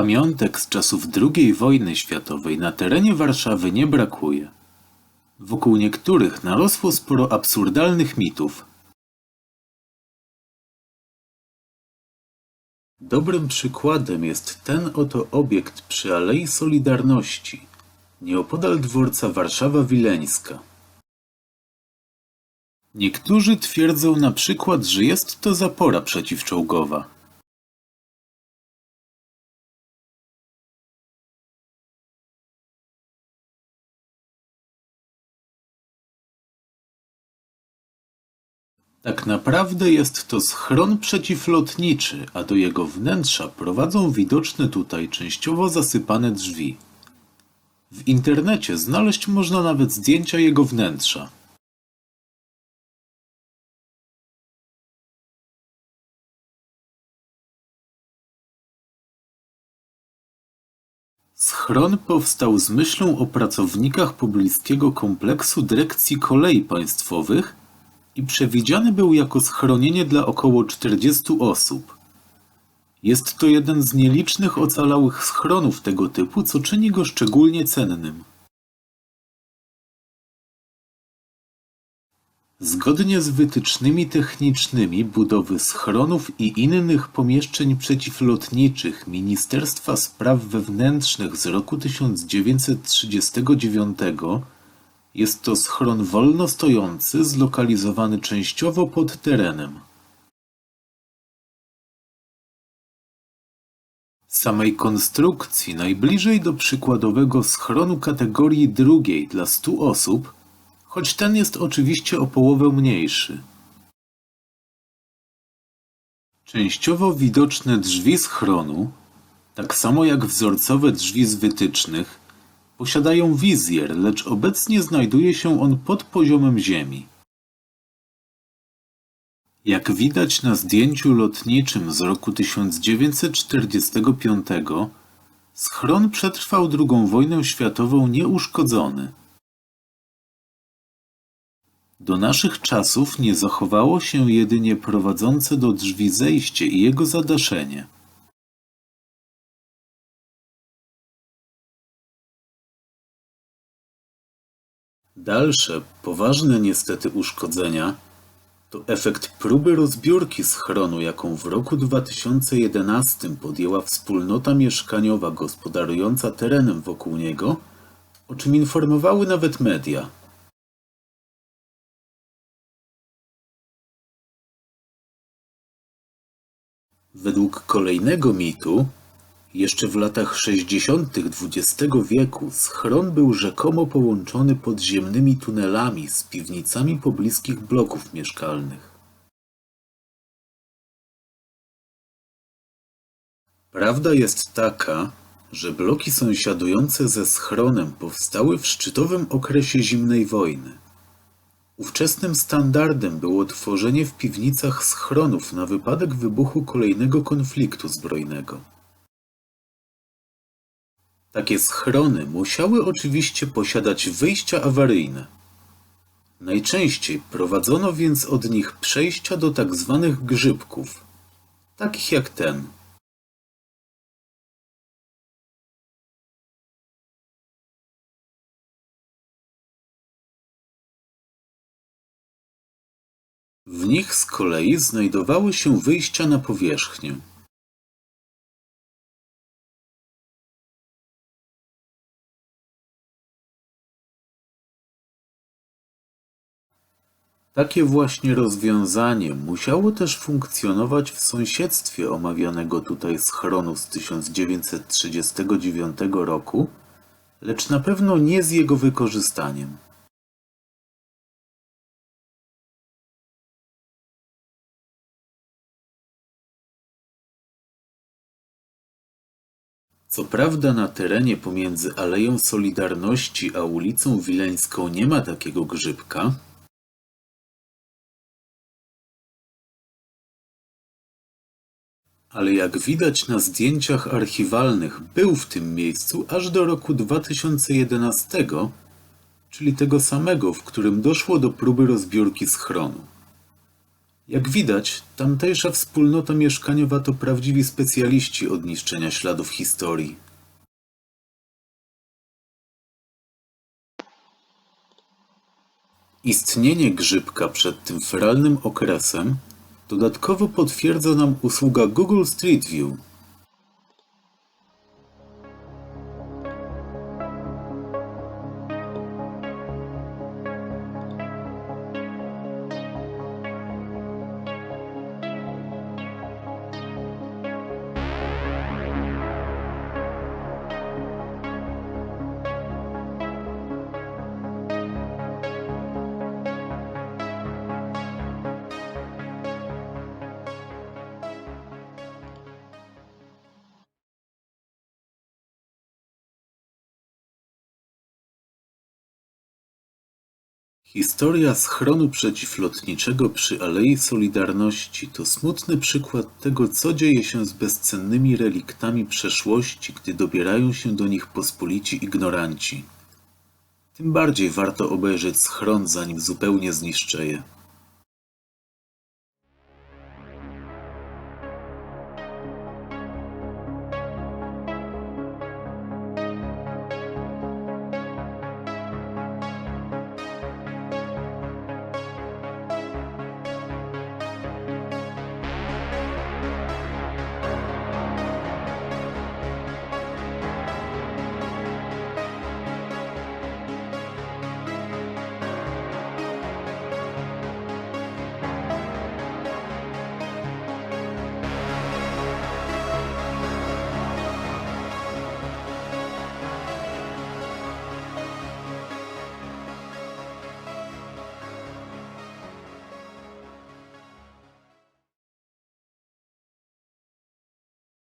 Pamiątek z czasów II wojny światowej na terenie Warszawy nie brakuje. Wokół niektórych narosło sporo absurdalnych mitów. Dobrym przykładem jest ten oto obiekt przy Alei Solidarności, nieopodal dworca Warszawa Wileńska. Niektórzy twierdzą na przykład, że jest to zapora przeciwczołgowa. Tak naprawdę jest to schron przeciwlotniczy, a do jego wnętrza prowadzą widoczne tutaj częściowo zasypane drzwi. W internecie znaleźć można nawet zdjęcia jego wnętrza. Schron powstał z myślą o pracownikach pobliskiego kompleksu Dyrekcji Kolei Państwowych i przewidziany był jako schronienie dla około 40 osób. Jest to jeden z nielicznych ocalałych schronów tego typu, co czyni go szczególnie cennym. Zgodnie z wytycznymi technicznymi budowy schronów i innych pomieszczeń przeciwlotniczych Ministerstwa Spraw Wewnętrznych z roku 1939 jest to schron wolno stojący, zlokalizowany częściowo pod terenem. Samej konstrukcji najbliżej do przykładowego schronu kategorii drugiej dla 100 osób, choć ten jest oczywiście o połowę mniejszy. Częściowo widoczne drzwi schronu, tak samo jak wzorcowe drzwi z wytycznych, posiadają wizjer, lecz obecnie znajduje się on pod poziomem ziemi. Jak widać na zdjęciu lotniczym z roku 1945, schron przetrwał II wojnę światową nieuszkodzony. Do naszych czasów nie zachowało się jedynie prowadzące do drzwi zejście i jego zadaszenie. Dalsze, poważne niestety uszkodzenia to efekt próby rozbiórki schronu, jaką w roku 2011 podjęła wspólnota mieszkaniowa gospodarująca terenem wokół niego, o czym informowały nawet media. Według kolejnego mitu, jeszcze w latach 60. XX wieku schron był rzekomo połączony podziemnymi tunelami z piwnicami pobliskich bloków mieszkalnych. Prawda jest taka, że bloki sąsiadujące ze schronem powstały w szczytowym okresie zimnej wojny. Ówczesnym standardem było tworzenie w piwnicach schronów na wypadek wybuchu kolejnego konfliktu zbrojnego. Takie schrony musiały oczywiście posiadać wyjścia awaryjne. Najczęściej prowadzono więc od nich przejścia do tak zwanych grzybków, takich jak ten. W nich z kolei znajdowały się wyjścia na powierzchnię. Takie właśnie rozwiązanie musiało też funkcjonować w sąsiedztwie omawianego tutaj schronu z 1939 roku, lecz na pewno nie z jego wykorzystaniem. Co prawda na terenie pomiędzy Aleją Solidarności a ulicą Wileńską nie ma takiego grzybka, ale jak widać na zdjęciach archiwalnych, był w tym miejscu aż do roku 2011, czyli tego samego, w którym doszło do próby rozbiórki schronu. Jak widać, tamtejsza wspólnota mieszkaniowa to prawdziwi specjaliści od niszczenia śladów historii. Istnienie grzybka przed tym feralnym okresem dodatkowo potwierdza nam usługa Google Street View. Historia schronu przeciwlotniczego przy Alei Solidarności to smutny przykład tego, co dzieje się z bezcennymi reliktami przeszłości, gdy dobierają się do nich pospolici ignoranci. Tym bardziej warto obejrzeć schron, zanim zupełnie zniszczeje.